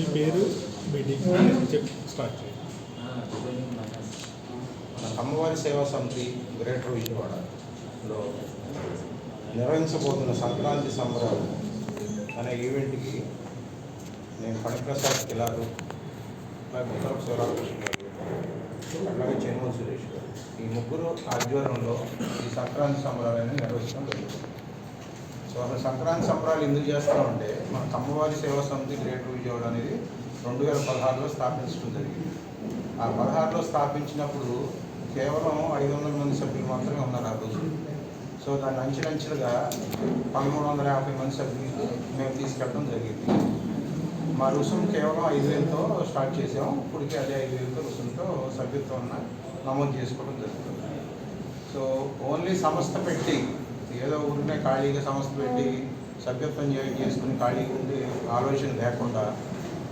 మీ పేరు మీ డిగ్రీ చెప్పి స్టార్ట్ చేయండి. మన అమ్మవారి సేవా సమితి గ్రేటర్ విజయవాడలో నిర్వహించబోతున్న సంక్రాంతి సంబరాలు అనే ఈవెంట్కి నేను ఫణిప్రసాద్ కిలారు అలాగే ఉత్తర శివరామకృష్ణ గారు అట్లాగే చెన్మూల్ సురేష్ గారు ఈ ముగ్గురు ఆధ్వర్యంలో ఈ సంక్రాంతి సంబరాలను నిర్వహించడం జరుగుతుంది. సో సంక్రాంతి సంబరాలు ఎందుకు చేస్తామంటే మన తమ్మవారి సేవా సమితి గ్రేట్ విజయవాడ అనేది రెండు వేల పదహారులో స్థాపించడం జరిగింది. ఆ పదహారులో స్థాపించినప్పుడు కేవలం ఐదు వందల మంది సభ్యులు మాత్రమే ఉన్నారు ఆ రోజు. సో దాన్ని అంచెలంచెలుగా పదమూడు వందల యాభై మంది సభ్యులు మేము తీసుకెళ్ళడం జరిగింది. మా రుసుము కేవలం ఐదు వేలతో స్టార్ట్ చేసాము. ఇప్పటికీ అదే ఐదు వేలతో రుసుముతో సభ్యత్వం నమోదు చేసుకోవడం జరుగుతుంది. సో ఓన్లీ సంస్థ పెట్టి ఏదో ఊరినే ఖాళీగా సంస్థ పెట్టి సభ్యత్వం చేసుకుని ఖాళీగా ఉండి ఆలోచన లేకుండా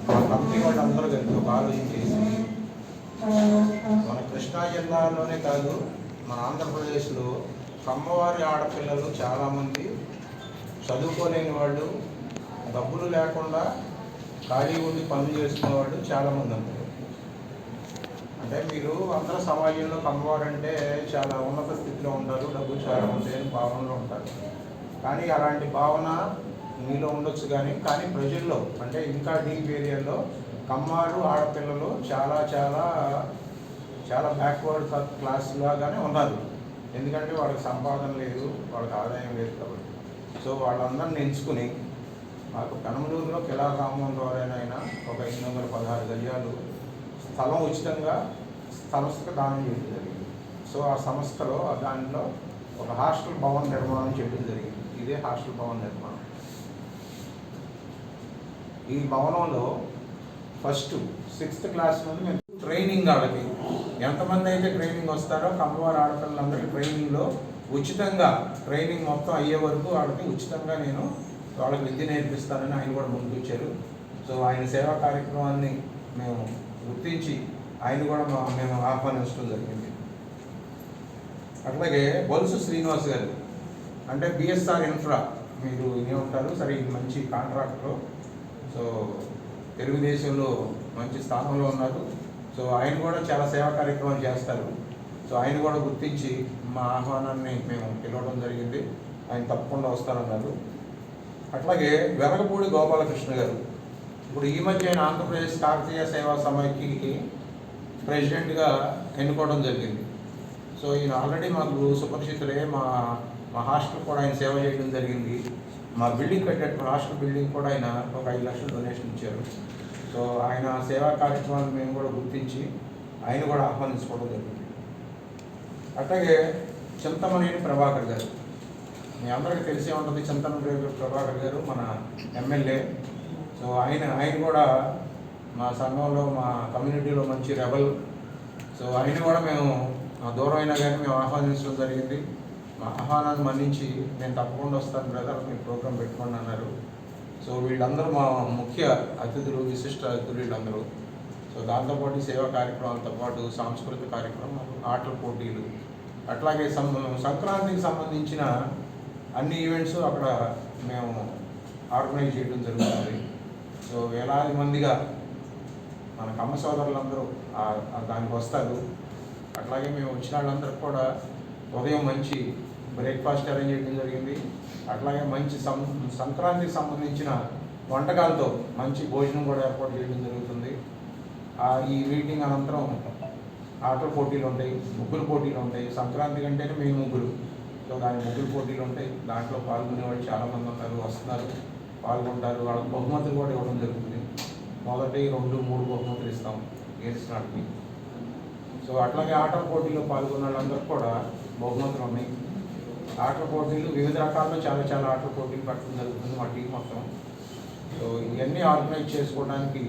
మా కంపెనీ వాళ్ళు అందరూ కలిపి ఒక ఆలోచన చేసి మన కృష్ణా జిల్లాలోనే కాదు మన ఆంధ్రప్రదేశ్లో కమ్మవారి ఆడపిల్లలు చాలామంది చదువుకోలేని వాళ్ళు డబ్బులు లేకుండా ఖాళీ ఉండి పనులు చేసుకునే వాళ్ళు చాలామంది ఉన్నారు అంటే మీరు అందరూ సమాజంలో కమ్మవారు అంటే చాలా ఉన్నత స్థితిలో ఉంటారు డబ్బు చాలా ఉంటాయని భావనలో ఉంటారు. కానీ అలాంటి భావన మీలో ఉండొచ్చు కానీ కానీ ప్రజల్లో అంటే ఇంకా డీప్ ఏరియాలో కమ్మారు ఆడపిల్లలు చాలా చాలా చాలా బ్యాక్వర్డ్ క్లాస్ లాగానే ఉన్నారు. ఎందుకంటే వాళ్ళకి సంపాదన లేదు వాళ్ళకి ఆదాయం లేదు కాబట్టి. సో వాళ్ళందరిని ఎంచుకుని మాకు కనమలూరులో కిలా రామ్మోహన్ రావు అయినా ఒక ఎనిమిది వందల పదహారు గజాలు స్థలం ఉచితంగా సంస్థకు దానం చేయడం జరిగింది. సో ఆ సంస్థలో దానిలో ఒక హాస్టల్ భవన్ నిర్మాణం చేయడం జరిగింది. ఇదే హాస్టల్ భవన్ నిర్మాణం. ఈ భవనంలో ఫస్ట్ సిక్స్త్ క్లాస్ నుండి మేము ట్రైనింగ్ వాళ్ళకి. ఎంతమంది అయితే ట్రైనింగ్ వస్తారో కమ్మవారి ఆడపిల్లలందరికీ ట్రైనింగ్లో ఉచితంగా ట్రైనింగ్ మొత్తం అయ్యే వరకు వాళ్ళకి ఉచితంగా నేను వాళ్ళకి విద్య నేర్పిస్తానని ఆయన కూడా ముందుకొచ్చారు సో ఆయన సేవా కార్యక్రమాన్ని మేము గుర్తించి ఆయన కూడా మా- మేము ఆహ్వానించడం జరిగింది. అట్లాగే బొలుసు శ్రీనివాస్ గారు అంటే బిఎస్ఆర్ ఇన్ఫ్రా మీరు వినే ఉంటారు సరే ఇది మంచి కాంట్రాక్టర్. సో తెలుగుదేశంలో మంచి స్థానంలో ఉన్నారు. సో ఆయన కూడా చాలా సేవా కార్యక్రమాలు చేస్తారు. సో ఆయన కూడా గుర్తించి మా ఆహ్వానాన్ని మేము పిలవడం జరిగింది. ఆయన తప్పకుండా వస్తారన్నారు. అట్లాగే వెలగపూడి గోపాలకృష్ణ గారు ఇప్పుడు ఈ మధ్య ఆయన ఆంధ్రప్రదేశ్ కాకతీయ సేవా సమైక్యకి ప్రెసిడెంట్గా ఎన్నుకోవడం జరిగింది. సో ఈయన ఆల్రెడీ మాకు సుపరిచితులే మా మా హాస్టల్ కూడా ఆయన సేవ చేయడం జరిగింది. మా బిల్డింగ్ కట్టేటప్పుడు హాస్టల్ బిల్డింగ్ కూడా ఆయన ఒక ఐదు లక్షలు డొనేషన్ ఇచ్చారు. సో ఆయన సేవా కార్యక్రమాలను మేము కూడా గుర్తించి ఆయన కూడా ఆహ్వానించుకోవడం జరిగింది. అట్లాగే చింతమనేని ప్రభాకర్ గారు. మీ అందరికీ తెలిసే ఉంటుంది చింతమనేని ప్రభాకర్ గారు మన ఎమ్మెల్యే. సో ఆయన ఆయన కూడా మా సంఘంలో మా కమ్యూనిటీలో మంచి రెబల్. సో ఆయన కూడా మేము దూరం అయినా కానీ మేము ఆహ్వానించడం జరిగింది. మా ఆహ్వానాన్ని మన్నించి నేను తప్పకుండా వస్తాను బ్రదర్ మీ ప్రోగ్రాం పెట్టుకోండి అన్నారు. సో వీళ్ళందరూ మా ముఖ్య అతిథులు విశిష్ట అతిథులు వీళ్ళందరూ. సో దాంతోపాటు సేవా కార్యక్రమాలతో పాటు సాంస్కృతిక కార్యక్రమాలు ఆటల పోటీలు. అట్లాగే సం సంక్రాంతికి సంబంధించిన అన్ని ఈవెంట్స్ అక్కడ మేము ఆర్గనైజ్ చేయడం జరుగుతుంది. సో వేలాది మందిగా మన కమ్మ సోదరులందరూ దానికి వస్తారు. అట్లాగే మేము వచ్చిన వాళ్ళందరికీ కూడా ఉదయం మంచి బ్రేక్ఫాస్ట్ అరేంజ్ చేయడం జరిగింది. అట్లాగే మంచి సం సంక్రాంతికి సంబంధించిన వంటకాలతో మంచి భోజనం కూడా ఏర్పాటు చేయడం జరుగుతుంది. ఆ ఈ మీటింగ్ అనంతరం ఆటల పోటీలు ఉంటాయి ముగ్గురు పోటీలు ఉంటాయి. సంక్రాంతి కంటేనే మేము ముగ్గురు. సో దాని ముగ్గురు పోటీలు ఉంటాయి. దాంట్లో పాల్గొనే వాళ్ళు చాలామంది ఉన్నారు వస్తున్నారు పాల్గొంటారు. వాళ్ళకి బహుమతులు కూడా ఇవ్వడం జరుగుతుంది. మొదటి రెండు మూడు బహుమతులు ఇస్తాం గెలిచినాటికి సో అట్లాగే ఆటల పోటీలో పాల్గొన్న వాళ్ళందరూ కూడా బహుమతులు ఉన్నాయి. ఆటల పోటీలు వివిధ రకాల్లో చాలా చాలా ఆటల పోటీలు పెట్టడం జరుగుతుంది మా టీం మొత్తం. సో ఇవన్నీ ఆర్గనైజ్ చేసుకోవడానికి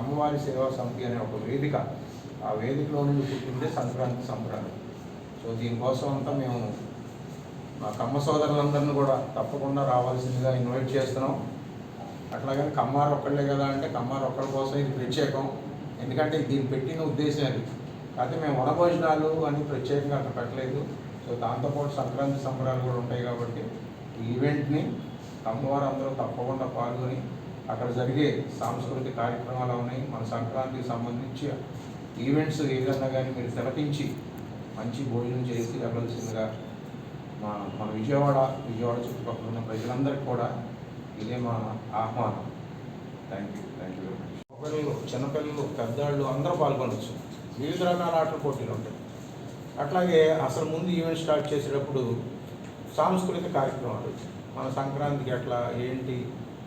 అమ్మవారి సేవా సమితి అనే ఒక వేదిక ఆ వేదికలో నుండి పుట్టిందే సంక్రాంతి సంబరాలు. సో దీనికోసం అంతా మేము మా కమ్మ సోదరులందరినీ కూడా తప్పకుండా రావాల్సిందిగా ఇన్వైట్ చేస్తున్నాం. అట్లాగని కమ్మారు ఒక్కళ్ళే కదా అంటే కమ్మారు ఒక్కళ్ళ కోసం ఇది ప్రత్యేకం. ఎందుకంటే దీన్ని పెట్టిన ఉద్దేశం అది. అయితే మేము వనభోజనాలు అని ప్రత్యేకంగా అక్కడ పెట్టలేదు. సో దాంతోపాటు సంక్రాంతి సంబరాలు కూడా ఉంటాయి కాబట్టి ఈ ఈవెంట్ని అమ్మవారు అందరూ తప్పకుండా పాల్గొని అక్కడ జరిగే సాంస్కృతిక కార్యక్రమాలు ఉన్నాయి. మన సంక్రాంతికి సంబంధించి ఈవెంట్స్ ఏదన్నా కానీ మీరు తిలకించి మంచి భోజనం చేసి వెళ్ళాల్సిందిగా మా మన విజయవాడ విజయవాడ చుట్టుపక్కల ఉన్న ప్రజలందరికీ కూడా ఇదే మా ఆహ్వానం? Thank you thank you very much పిల్లలు చిన్నపిల్లలు పెద్దవాళ్ళు అందరూ పాల్గొనవచ్చు వివిధ రకాల ఆటల పోటీలు ఉంటాయి. అట్లాగే అసలు ముందు ఈవెంట్ స్టార్ట్ చేసేటప్పుడు సాంస్కృతిక కార్యక్రమాలు మన సంక్రాంతికి అట్లా ఏంటి?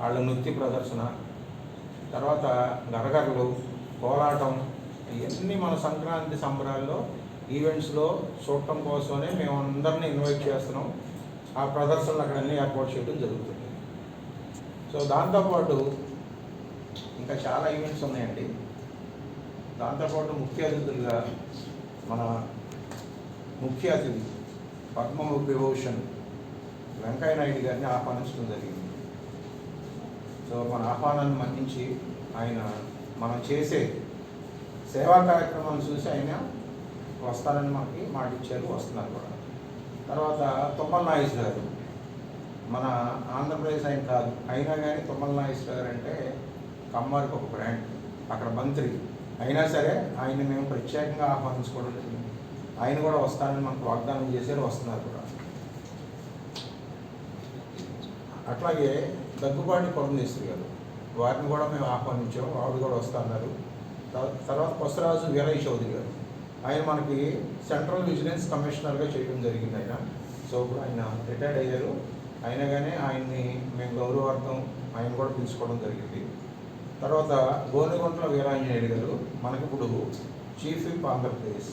వాళ్ళ నృత్య ప్రదర్శన తర్వాత గరగరలు కోలాటం ఇవన్నీ మన సంక్రాంతి సంబరాల్లో ఈవెంట్స్లో చూడటం కోసమే మేము అందరినీ ఇన్వైట్ చేస్తున్నాం. ఆ ప్రదర్శనలు అక్కడ ఏర్పాటు చేయడం జరుగుతుంది. సో దాంతోపాటు ఇంకా చాలా ఈవెంట్స్ ఉన్నాయండి. దాంతోపాటు ముఖ్య అతిథులుగా మన ముఖ్య అతిథి పద్మ విభూషణ్ వెంకయ్య నాయుడు గారిని ఆహ్వానించడం జరిగింది. సో మన ఆహ్వానాన్ని మన్నించి ఆయన మనం చేసే సేవా కార్యక్రమాన్ని చూసి ఆయన వస్తారని మనకి మాటిచ్చారు వస్తున్నారు కూడా. తర్వాత తుమ్మల నాగేశ్వర గారు. మన ఆంధ్రప్రదేశ్ ఆయన కాదు. అయినా కానీ తుమ్మల నాగేశ్వర గారు అంటే కమ్మారికి ఒక బ్రాండ్ అక్కడ మంత్రి. అయినా సరే ఆయన మేము ప్రత్యేకంగా ఆహ్వానించుకోవడం జరిగింది. ఆయన కూడా వస్తారని మనకు వాగ్దానం చేశారు వస్తున్నారు కూడా. అట్లాగే దగ్గుబాటి పురంధేశ్వరి గారు వారిని కూడా మేము ఆహ్వానించాం ఆవిడ కూడా వస్తున్నారు. తర్వాత కొసరాజు వీరయ్య చౌదరి గారు. ఆయన మనకి సెంట్రల్ విజిలెన్స్ కమిషనర్గా చేయడం జరిగింది ఆయన. సో ఇప్పుడు ఆయన రిటైర్డ్ అయ్యారు. అయినా కానీ ఆయన్ని మేము గౌరవార్థం ఆయన కూడా పిలుచుకోవడం జరిగింది. తర్వాత గోనుగుంట్ల వీరాంజనేయుడు గారు మనకి ఇప్పుడు చీఫ్ విప్ ఆంధ్రప్రదేశ్.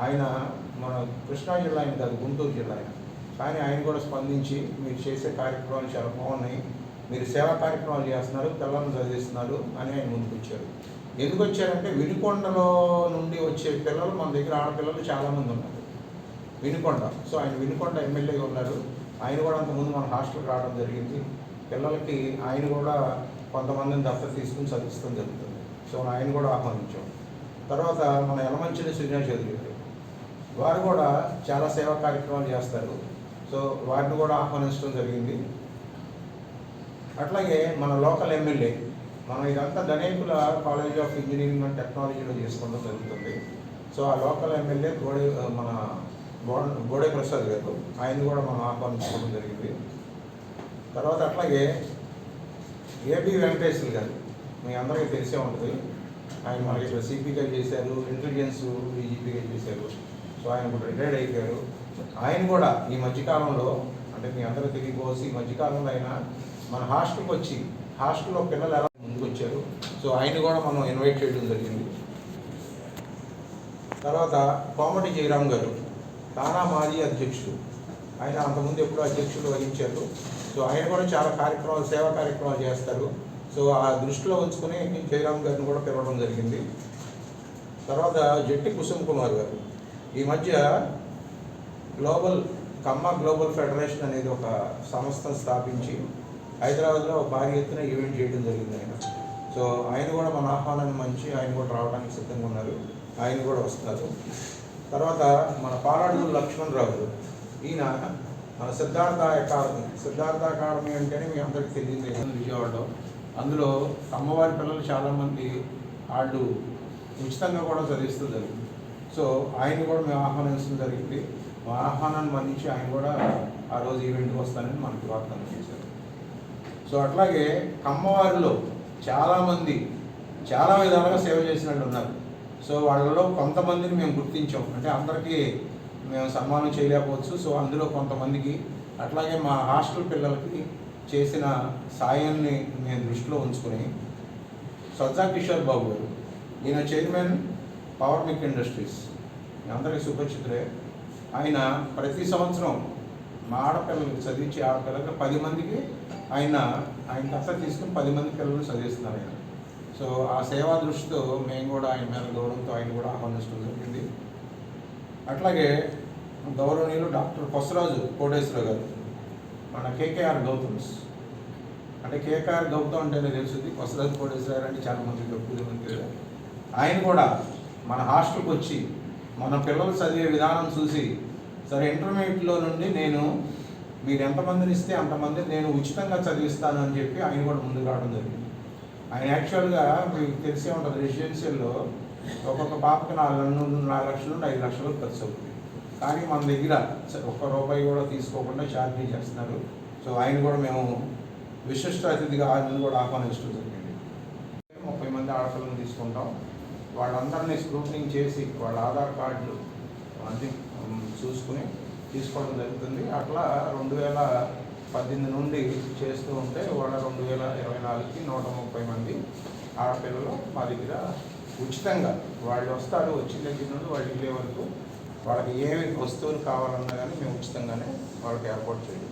ఆయన మన కృష్ణా జిల్లా ఆయన కాదు గుంటూరు జిల్లా ఆయన. కానీ ఆయన కూడా స్పందించి మీరు చేసే కార్యక్రమాలు చాలా బాగున్నాయి. మీరు సేవా కార్యక్రమాలు చేస్తున్నారు పిల్లలను చదివిస్తున్నారు అని ఆయన ముందుకు వచ్చారు ఎందుకు వచ్చారంటే వినుకొండలో నుండి వచ్చే పిల్లలు మన దగ్గర ఆడపిల్లలు చాలామంది ఉన్నారు. వినుకొండ. సో ఆయన వినుకొండ ఎమ్మెల్యేగా ఉన్నారు. ఆయన కూడా అంతకుముందు మన హాస్టల్కి రావడం జరిగింది. పిల్లలకి ఆయన కూడా కొంతమందిని దత్తత తీసుకుని చదివిస్తాం జరుగుతుంది. సో ఆయన కూడా ఆహ్వానించాం తర్వాత మన ఎలమంచిని శ్రీనివాస్ చౌదరి గారు వారు కూడా చాలా సేవా కార్యక్రమాలు చేస్తారు. సో వారిని కూడా ఆహ్వానించడం జరిగింది. అట్లాగే మన లోకల్ ఎమ్మెల్యే మనం ఇదంతా Dhanekula college of engineering and టెక్నాలజీలో చేసుకోవడం జరుగుతుంది. సో ఆ లోకల్ ఎమ్మెల్యే గోడి మన బోడ గోడే ప్రసాద్ గారు. ఆయన కూడా మనం ఆహ్వానించుకోవడం జరిగింది. తర్వాత అట్లాగే ఏబి వెంకటేశ్వర్ గారు మీ అందరికీ తెలిసే ఉంటుంది. ఆయన మనకి ఇక్కడ సిపిగా చేశారు ఇంటెలిజెన్స్ డీజీపీగా చేశారు. సో ఆయన కూడా రిటైర్డ్ అయిపోయారు. ఆయన కూడా ఈ మధ్యకాలంలో అంటే మీ అందరూ తిరిగిపోసి ఈ మధ్యకాలంలో ఆయన మన హాస్టల్కి వచ్చి హాస్టల్లో పిల్లలు ఎలా ముందుకు వచ్చారు సో ఆయన కూడా మనం ఇన్వైట్ చేయడం జరిగింది. తర్వాత కోమటి జయరామ్ గారు. తానా మాజీ అధ్యక్షుడు. ఆయన అంతకుముందు ఎప్పుడూ అధ్యక్షులు వహించారు. సో ఆయన కూడా చాలా కార్యక్రమాలు సేవా కార్యక్రమాలు చేస్తారు. సో ఆ దృష్టిలో ఉంచుకుని జయరామ్ గారిని కూడా పిలవడం జరిగింది. తర్వాత జట్టి కుసుమ్ కుమార్ గారు. ఈ మధ్య గ్లోబల్ కమ్మ గ్లోబల్ ఫెడరేషన్ అనేది ఒక సంస్థను స్థాపించి హైదరాబాద్లో ఒక భారీ ఎత్తున ఈవెంట్ చేయడం జరిగింది ఆయన. సో ఆయన కూడా మన ఆహ్వానాన్ని మంచి ఆయన కూడా రావడానికి సిద్ధంగా ఉన్నారు. ఆయన కూడా వస్తారు. తర్వాత మన పాలాడు లక్ష్మణ్ రావు ఈయన మన సిద్ధార్థ అకాడమీ. సిద్ధార్థ అకాడమీ అంటేనే మీ అందరికీ తెలియదు. విజయవాడలో. అందులో అమ్మవారి పిల్లలు చాలామంది వాళ్ళు ఉచితంగా కూడా చదివిస్తూ జరిగింది సో ఆయన కూడా మేము ఆహ్వానించడం జరిగింది. మా ఆహ్వానాన్ని మన్నించి ఆయన కూడా ఆ రోజు ఈవెంట్కి వస్తానని మనకి వాగ్దానం చేశారు. సో అట్లాగే కమ్మవారిలో చాలామంది చాలా విధాలుగా సేవ చేసినట్టు ఉన్నారు సో వాళ్ళలో కొంతమందిని మేము గుర్తించాం. అంటే అందరికీ మేము సన్మానం చేయలేకపోవచ్చు. సో అందులో కొంతమందికి అట్లాగే మా హాస్టల్ పిల్లలకి చేసిన సాయాన్ని మేము దృష్టిలో ఉంచుకొని సజ్జా కిషోర్ బాబు గారు ఈయన చైర్మన్ పవర్ మిక్ ఇండస్ట్రీస్. అందరికీ సుపరిచితులే ఆయన ప్రతి సంవత్సరం మా ఆడపిల్లలకి చదివించే ఆడపిల్లలకి పది మందికి ఆయన ఆయన కథ తీసుకుని పది మంది పిల్లలు చదివిస్తున్నారు ఆయన. సో ఆ సేవా దృష్టితో మేము కూడా ఆయన మీద గౌరవంతో ఆయన కూడా ఆహ్వానించడం జరిగింది. అట్లాగే గౌరవనీయులు డాక్టర్ కొసరాజు కోటేశ్వర గారు మన కేకేఆర్ గౌతమ్స్ అంటే కేకేఆర్ గౌతమ్ అంటేనే తెలుస్తుంది కొసరాజు కోటేశ్వర గారు అంటే చాలా మంది గొప్పది మంది ఆయన కూడా మన హాస్టల్కి వచ్చి మన పిల్లలు చదివే విధానం చూసి సరే ఇంటర్మీడియట్లో నుండి నేను మీరు ఎంతమందిని ఇస్తే అంతమంది నేను ఉచితంగా చదివిస్తాను అని చెప్పి ఆయన కూడా ముందుకు రావడం జరిగింది. ఆయన యాక్చువల్గా మీకు తెలిసే ఉంటుంది రెసిడెన్షియల్లో ఒక్కొక్క పాపకి నాలుగు నాలుగు లక్షల నుండి ఐదు లక్షలు ఖర్చు అవుతుంది. కానీ మన దగ్గర ఒక్క రూపాయి కూడా తీసుకోకుండా ఛార్జీ చేస్తున్నారు. సో ఆయన కూడా మేము విశిష్ట అతిథిగా ఆయన కూడా ఆహ్వానించడం జరిగింది. ముప్పై మంది ఆడపిల్లలు తీసుకుంటాం. వాళ్ళందరినీ స్క్రూటినింగ్ చేసి వాళ్ళ ఆధార్ కార్డులు అన్ని చూసుకుని తీసుకోవడం జరుగుతుంది. అట్లా రెండు వేల పద్దెనిమిది నుండి చేస్తూ ఉంటే వాళ్ళ రెండు వేల ఇరవై నాలుగుకి నూట ముప్పై మంది ఆడపిల్లలు మా దగ్గర ఉచితంగా వాళ్ళు వస్తారు వచ్చిన దగ్గర నుండి వాళ్ళు వెళ్ళే వరకు వాళ్ళకి ఏమి వస్తువులు కావాలన్నా కానీ మేము ఉచితంగానే వాళ్ళకి ఏర్పాటు చేయడం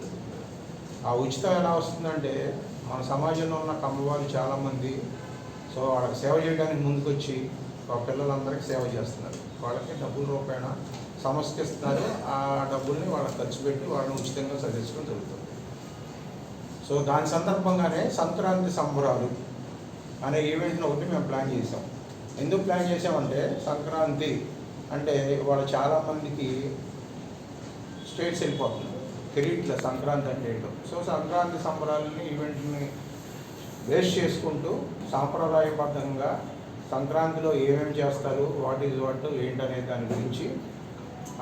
ఆ ఉచితం ఎలా వస్తుందంటే మన సమాజంలో ఉన్న కమ్మవాళ్ళు చాలామంది సో వాళ్ళకి సేవ చేయడానికి ముందుకొచ్చి ఆ పిల్లలందరికీ సేవ చేస్తున్నారు. వాళ్ళకి డబ్బుల రూపాయన సమస్య ఇస్తున్నారు ఆ డబ్బుల్ని వాళ్ళకి ఖర్చు పెట్టి వాళ్ళని ఉచితంగా చదివించడం జరుగుతుంది. సో దాని సందర్భంగానే సంక్రాంతి సంబరాలు అనే ఈవెంట్ని ఒకటి మేము ప్లాన్ చేసాం ఎందుకు ప్లాన్ చేసామంటే సంక్రాంతి అంటే వాళ్ళు చాలామందికి స్టేట్స్ వెళ్ళిపోతున్నారు తెలియట్ల సంక్రాంతి అంటే ఏంటో. సో సంక్రాంతి సంబరాలని ఈవెంట్ని బేస్ చేసుకుంటూ సాంప్రదాయబద్ధంగా సంక్రాంతిలో ఏమేమి చేస్తారు వాట్ ఈజ్ వాట్ ఏంటనే దాని గురించి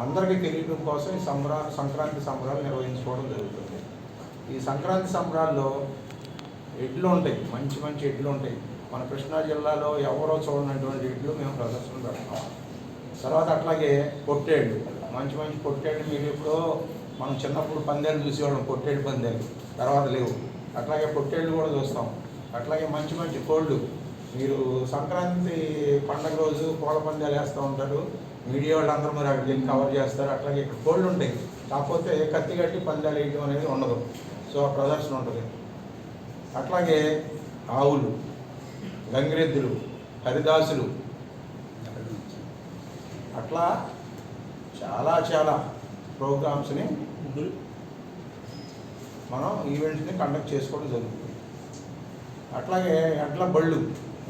అందరికీ తెలియడం కోసం ఈ సంబరా సంక్రాంతి సంబరాలు నిర్వహించుకోవడం జరుగుతుంది. ఈ సంక్రాంతి సంబరాల్లో ఎడ్లు ఉంటాయి మంచి మంచి ఎడ్లు ఉంటాయి. మన కృష్ణా జిల్లాలో ఎవరో చూడనటువంటి ఎడ్లు మేము ప్రదర్శన పెడతాం. తర్వాత అట్లాగే పొట్టేళ్ళు. మంచి మంచి పొట్టేళ్ళు మీరు ఇప్పుడు మనం చిన్నప్పుడు పందేలు చూసేవాళ్ళం పొట్టేళ్ళు పందేలు. తర్వాత లేవు. అట్లాగే పొట్టేళ్ళు కూడా చూస్తాం. అట్లాగే మంచి మంచి కోళ్ళు. మీరు సంక్రాంతి పండగ రోజు కోళ్ళ పందాలు వేస్తూ ఉంటారు. మీడియా వాళ్ళు అందరూ మరి అక్కడికి వెళ్ళి కవర్ చేస్తారు. అట్లాగే ఇక్కడ కోళ్ళు ఉంటాయి. కాకపోతే కత్తి కట్టి పందాలు వేయడం అనేది ఉండదు. సో ఆ ప్రదర్శన ఉంటుంది. అట్లాగే ఆవులు గంగిరెద్దులు హరిదాసులు అట్లా చాలా చాలా ప్రోగ్రామ్స్ని మనం ఈవెంట్స్ని కండక్ట్ చేసుకోవడం జరుగుతుంది. అట్లాగే ఎడ్ల బళ్ళు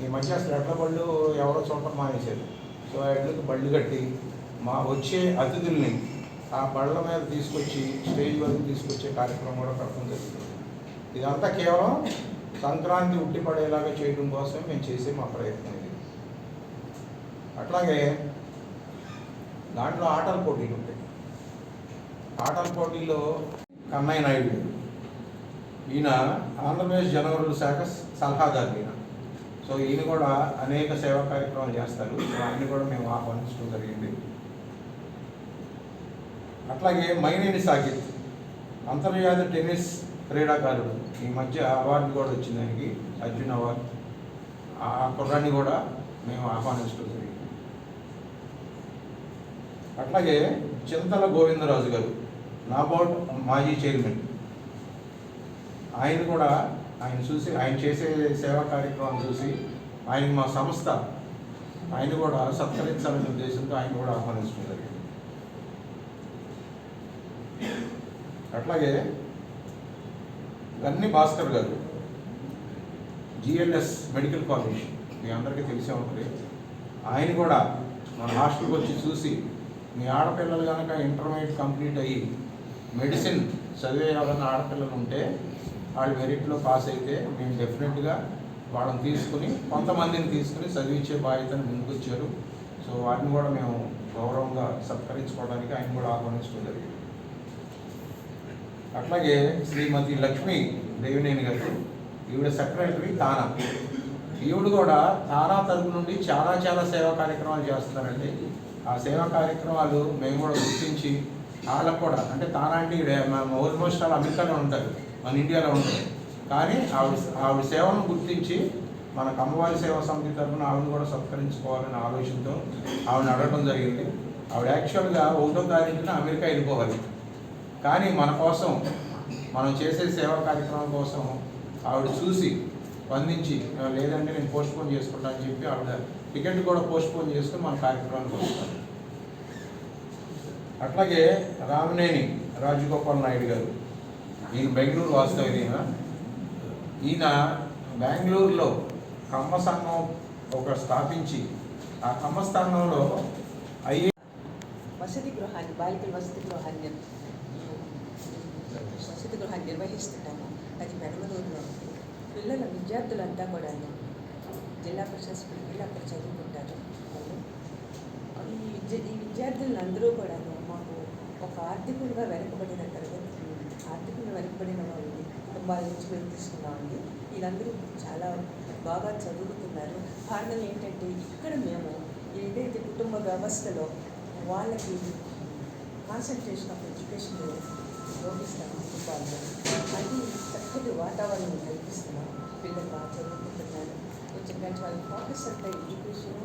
ఈ మధ్య అసలు ఎడ్ల బళ్ళు ఎవరో చూడటం మానేశారు. సో ఆ ఎడ్లకు బళ్ళు కట్టి మా వచ్చే అతిథుల్ని ఆ బళ్ళ మీద తీసుకొచ్చి స్టేజ్ వరకు తీసుకొచ్చే కార్యక్రమం కూడా పెట్టడం జరుగుతుంది. ఇదంతా కేవలం సంక్రాంతి ఉట్టిపడేలాగా చేయడం కోసం మేము చేసే మా ప్రయత్నం ఇది. అట్లాగే దాంట్లో ఆటల పోటీలు ఉంటాయి. ఆటల పోటీలో కన్నయ్య నాయుడు ఈయన ఆంధ్రప్రదేశ్ జనవరుల శాఖ సలహాదారు ఈయన. సో ఈయన కూడా అనేక సేవా కార్యక్రమాలు చేస్తారు. సో ఆయన కూడా మేము ఆహ్వానించడం జరిగింది. అట్లాగే మైనేని సాకిత్ అంతర్జాతీయ టెన్నిస్ క్రీడాకారుడు. ఈ మధ్య అవార్డు కూడా వచ్చింది ఆయనకి అర్జున్ అవార్డు. ఆ కుర్రాన్ని కూడా మేము ఆహ్వానించడం జరిగింది. అట్లాగే చింతల గోవిందరాజు గారు నాబౌట్ మాజీ చైర్మన్. ఆయన కూడా ఆయన చూసి ఆయన చేసే సేవా కార్యక్రమం చూసి ఆయన మా సంస్థ ఆయన కూడా సత్కరించాలనే ఉద్దేశంతో ఆయన కూడా ఆహ్వానించడం జరిగింది. అట్లాగే గన్ని భాస్కర్ గారు. జిఎల్ఎస్ మెడికల్ కాలేజ్ మీ అందరికీ తెలిసే ఉంటుంది. ఆయన కూడా మన హాస్టల్కి వచ్చి చూసి మీ ఆడపిల్లలు కనుక ఇంటర్మీడియట్ కంప్లీట్ అయ్యి మెడిసిన్ చదివే ఎవరైనా ఆడపిల్లలు ఉంటే వాళ్ళు మెరిట్లో పాస్ అయితే మేము డెఫినెట్గా వాళ్ళని తీసుకుని కొంతమందిని తీసుకుని చదివించే బాధ్యతను ముందుకొచ్చారు. సో వాటిని కూడా మేము గౌరవంగా సత్కరించుకోవడానికి ఆయన కూడా ఆహ్వానించడం జరిగింది. అట్లాగే శ్రీమతి లక్ష్మి దేవినేని గారు ఈవిడ సెక్రటరీ తానా ఈవిడ కూడా తానా తరపు నుండి చాలా చాలా సేవా కార్యక్రమాలు చేస్తున్నారండి. ఆ సేవా కార్యక్రమాలు మేము కూడా గుర్తించి వాళ్ళకు కూడా అంటే తానా అంటే ఆల్మోస్ట్ వాళ్ళు అమెరికాలో ఉంటారు మన ఇండియాలో ఉంటారు. కానీ ఆవిడ ఆవిడ సేవను గుర్తించి మన అమ్మవారి సేవా సమితి తరఫున ఆవిడని కూడా సత్కరించుకోవాలనే ఆలోచనతో ఆవిడని అడగడం జరిగింది. ఆవిడ యాక్చువల్గా ఒకటో తారీఖున అమెరికా వెళ్ళిపోవాలి. కానీ మన కోసం మనం చేసే సేవా కార్యక్రమం కోసం ఆవిడ చూసి స్పందించి లేదంటే నేను పోస్ట్పోన్ చేసుకుంటా అని చెప్పి ఆవిడ టికెట్ కూడా పోస్ట్పోన్ చేసుకుని మన కార్యక్రమానికి వస్తారు. అట్లాగే రామనేని రాజగోపాల్ నాయుడు గారు ఈయన బెంగళూరు వాస్తవ్యులు ఈయన ఈయన బెంగళూరులో కమ్మ సంఘం ఒక స్థాపించి ఆ కమ్మ స్థానంలో అయ్యే వసతి గృహాన్ని బాలికల వసతి గృహాన్ని వసతి గృహాన్ని నిర్వహిస్తున్నాము అది పెడమలూరులో పిల్లల విద్యార్థులంతా కూడా జిల్లా పరిషత్ వెళ్ళి అక్కడ చదువుకుంటారు. ఈ విద్య ఈ విద్యార్థులందరూ కూడా మాకు ఒక ఆర్థికంగా వెనుకబడిన తరగతి ఆర్థికంగా వెనుకబడిన వాళ్ళని కుటుంబాల నుంచి మేము తీసుకున్నామండి వీళ్ళందరూ చాలా బాగా చదువుతున్నారు. కారణం ఏంటంటే ఇక్కడ మేము ఏదైతే కుటుంబ వ్యవస్థలో వాళ్ళకి కాన్సన్ట్రేషన్ ఆఫ్ ఎడ్యుకేషన్ లోపిస్తాం కుటుంబాల్లో అది చక్కటి వాతావరణం కల్పిస్తున్నాం పిల్లలు బాగా చదువుకుంటున్నారు కొంచెం కానీ వాళ్ళ ఫోకస్ అంతా ఎడ్యుకేషన్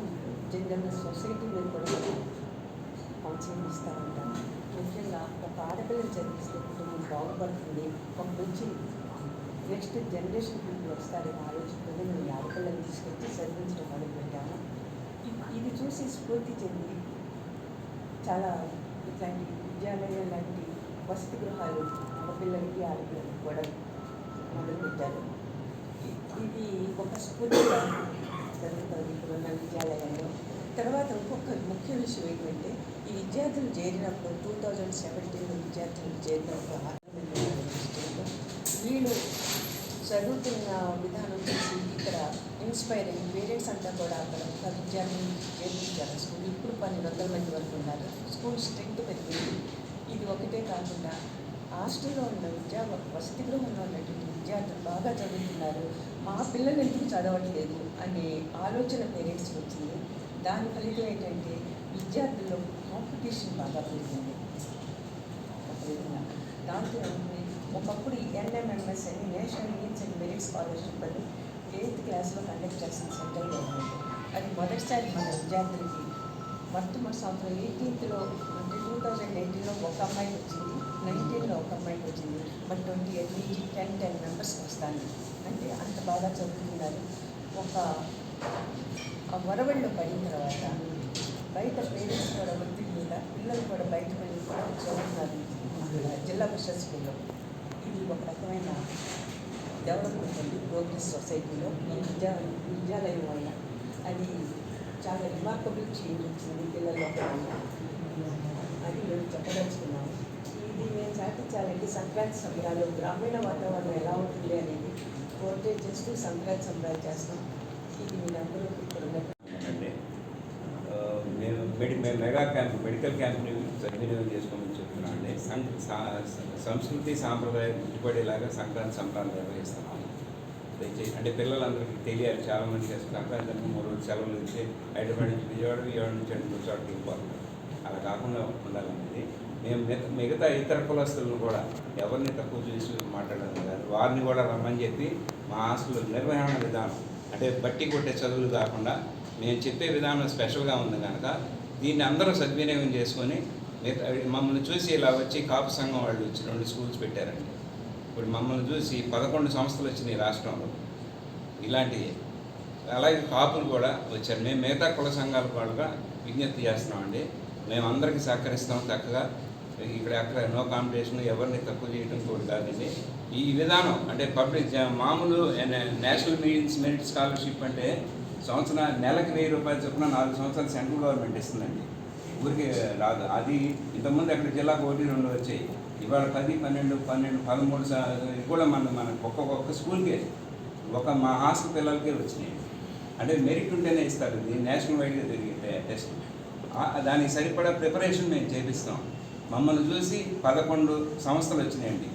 జనరల్ సొసైటీ మీద కూడా మనం కౌన్సిలింగ్ ఇస్తూ ఉంటాం ముఖ్యంగా ఒక ఆడపిల్లని చదివిస్తే కుటుంబం బాగుపడుతుంది ఒక మంచి నెక్స్ట్ జనరేషన్ పీపుల్ వస్తారని ఆ రోజు పిల్లలు ఆడపిల్లని తీసుకొచ్చి చదివించడం మొదలుపెట్టాము ఇ- ఇది చూసి స్ఫూర్తి చెంది చాలా ఇట్లాంటి విద్యాలయం లాంటి వసతి గృహాలు మగపిల్లలకి ఆడపిల్లలకి కూడా మొదలుపెట్టారు ఇది ఒక స్ఫూర్తిగా జరుగుతుంది ఇప్పుడున్న విద్యాలయంలో. తర్వాత ఇంకొక ముఖ్య విషయం ఏంటంటే ఈ విద్యార్థులు చేరినప్పుడు టూ థౌజండ్ సెవెంటీన్లో విద్యార్థులు చేరినప్పుడు ఒక వీళ్ళు చదువుతున్న విధానం చూసి ఇక్కడ ఇన్స్పైర్ అయ్యి పేరెంట్స్ అంతా కూడా అక్కడ ఒక విద్యార్థిని చేర్పించారు. స్కూల్ ఇప్పుడు పన్నెండు వందల మంది వరకు ఉన్నారు. స్కూల్ స్ట్రెంగ్త్ పెరిగింది. ఇది ఒకటే కాకుండా హాస్టల్లో ఉన్న విద్యా వసతి గృహంలో ఉన్నటువంటి విద్యార్థులు బాగా చదువుతున్నారు. మా పిల్లలు ఎందుకు చదవట్లేదు అనే ఆలోచన పేరెంట్స్కి వచ్చింది. దాని ఫలితం ఏంటంటే విద్యార్థుల్లో కాంపిటీషన్ బాగా పెరిగింది. దాంతో ఒకప్పుడు ఎన్ఎంఎంఎస్ అని national means and merit scholarship అని ఎయిత్ క్లాస్లో కండక్ట్ చేసిన సెంట్రల్ గవర్నమెంట్ అది మొదటిసారి మన విద్యార్థులకి మొట్టమొదటి సంవత్సరం ఎయిటీన్త్లో థౌజండ్ ఎయిటీన్లో ఒక అమ్మాయికి వచ్చింది. నైన్టీన్లో ఒక అమ్మాయికి వచ్చింది. బట్ ట్వంటీ ఎయిట్ నుంచి టెన్ టెన్ మెంబర్స్కి వస్తాను అంటే అంత బాగా చదువుతున్నారు. ఒక వరవళ్ళు పడిన తర్వాత బయట పేరెంట్స్ కూడా ఒత్తిడి మీద పిల్లలు కూడా బయట వెళ్ళి కూడా చదువుతున్నారు. జిల్లా పరిషత్ స్కూల్లో. ఇది ఒక రకమైన డెవలప్మెంట్ అండి ప్రోగ్రెస్ సొసైటీలో ఈ విద్యా విద్యాలయం వల్ల. అది చాలా రిమార్కబుల్ చేంజ్ వచ్చింది పిల్లల్లో. అది మేము చెప్పదలుచుకున్నాము. ఇది మేము సాధించాలంటే సంక్రాంతి సమయాలు గ్రామీణ వాతావరణం ఎలా ఉంటుంది అనేది పోర్ట్రేట్ చేస్తూ సంక్రాంతి సంబరాలు చేస్తాం. ఇది మీరందరూ ఇక్కడ నేను మెడి మేము మెగా క్యాంప్ మెడికల్ క్యాంప్ని సద్వినియోగం చేసుకోమని చెప్తున్నాను అండి. సం- సా- సంస్కృతి సాంప్రదాయం గుర్తుపడేలాగా సంక్రాంతి సంబరాలు నిర్వహిస్తున్నాము దయచేసి అంటే పిల్లలందరికీ తెలియాలి చాలామందికి సంక్రాంతి మూడు రోజులు సెలవులు ఇచ్చి హైదరాబాద్ నుంచి విజయవాడ విజయవాడ నుంచి రెండు మూడు చోట్లకి అలా కాకుండా ఉండాలనేది. మేము మిగతా ఇతర కులస్తులను కూడా ఎవరిని తక్కువ చూసి మాట్లాడడం కాదు. వారిని కూడా రమ్మని చెప్పి మా హాస్టల్ నిర్వహణ విధానం అంటే బట్టి కొట్టే చదువులు కాకుండా మేము చెప్పే విధానం స్పెషల్గా ఉంది కనుక దీన్ని అందరూ సద్వినియోగం చేసుకొని మమ్మల్ని చూసి ఇలా వచ్చి కాపు సంఘం వాళ్ళు వచ్చి రెండు స్కూల్స్ పెట్టారండి. ఇప్పుడు మమ్మల్ని చూసి పదకొండు సంస్థలు వచ్చినాయి రాష్ట్రంలో. ఇలాంటివి అలాగే కాపులు కూడా వచ్చారు. మేము మిగతా కుల సంఘాల వాళ్ళుగా విజ్ఞప్తి చేస్తున్నామండి. మేము అందరికీ సహకరిస్తాం చక్కగా. ఇక్కడ అక్కడ నో కాంపిటీషన్ ఎవరిని తక్కువ చేయడం కూడా కాదండి ఈ విధానం అంటే పబ్లిక్ మామూలు నేషనల్ మీన్స్ మెరిట్ స్కాలర్షిప్ అంటే సంవత్సరం నెలకు వెయ్యి రూపాయలు చొప్పున నాలుగు సంవత్సరాలు సెంట్రల్ గవర్నమెంట్ ఇస్తుందండి. ఊరికి రాదు. అది ఇంతకుముందు అక్కడ జిల్లాకు ఒకటి రెండు వచ్చాయి. ఇవాళ పది పన్నెండు పన్నెండు పదమూడు సా- కూడా మన మన ఒక్కొక్క స్కూల్కే ఒక మా హాస్టల్ పిల్లలకే వచ్చినాయి. అంటే మెరిట్ ఉంటేనే ఇస్తారు. ఇది నేషనల్ వైడ్గా జరిగే టెస్ట్ దానికి సరిపడా ప్రిపరేషన్ మేము చేపిస్తాం. మమ్మల్ని చూసి పదకొండు సంస్థలు వచ్చినాయండి.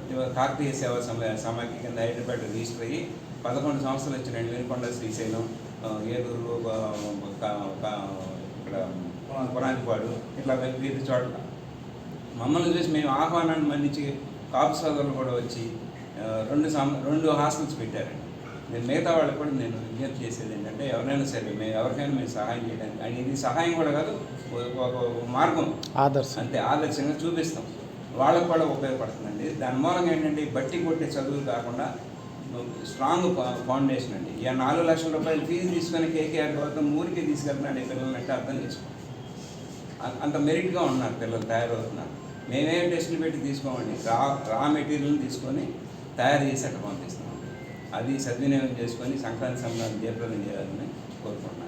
కార్తీయ కాకతీయ సేవా సమాఖ్య కింద హైదరాబాద్ రిజిస్టర్ అయ్యి పదకొండు సంస్థలు వచ్చినాయండి. వెనుకొండ శ్రీశైలం ఏలూరు ఇక్కడ పురాణిపాడు ఇట్లా వివిధ చోట్ల. మమ్మల్ని చూసి మేము ఆహ్వానాన్ని మన్నించి కాపు సోదరులు కూడా వచ్చి రెండు సం రెండు హాస్టల్స్ పెట్టారండి. నేను మిగతా వాళ్ళకి కూడా నేను విజ్ఞప్తి చేసేది ఏంటంటే ఎవరైనా సరే మేము ఎవరికైనా మేము సహాయం చేయడానికి అండ్ ఇది సహాయం కూడా కాదు ఒక- మార్గం. ఆదర్శం. అంతే ఆదర్శంగా చూపిస్తాం. వాళ్ళకు కూడా ఉపయోగపడుతుందండి. దాని మూలంగా ఏంటంటే బట్టి కొట్టే చదువులు కాకుండా స్ట్రాంగ్ ఫౌండేషన్ అండి. ఇక నాలుగు లక్షల రూపాయలు ఫీజు తీసుకొని కేకేఆర్ గౌతమ్ ఊరికి తీసుకెళ్తున్నాడు ఈ పిల్లలంటే అర్థం చేసుకో అ- అంత మెరిట్గా ఉన్నారు పిల్లలు తయారవుతున్నారు. మేమేం టెస్టులు పెట్టి తీసుకోమండి. రా రా మెటీరియల్ తీసుకొని తయారు చేసి అక్కడ పంపిస్తున్నాం అది సద్వినియోగం చేసుకొని సంక్రాంతి సంక్రాంతి జయప్రదం చేయాలని కోరుకుంటున్నాను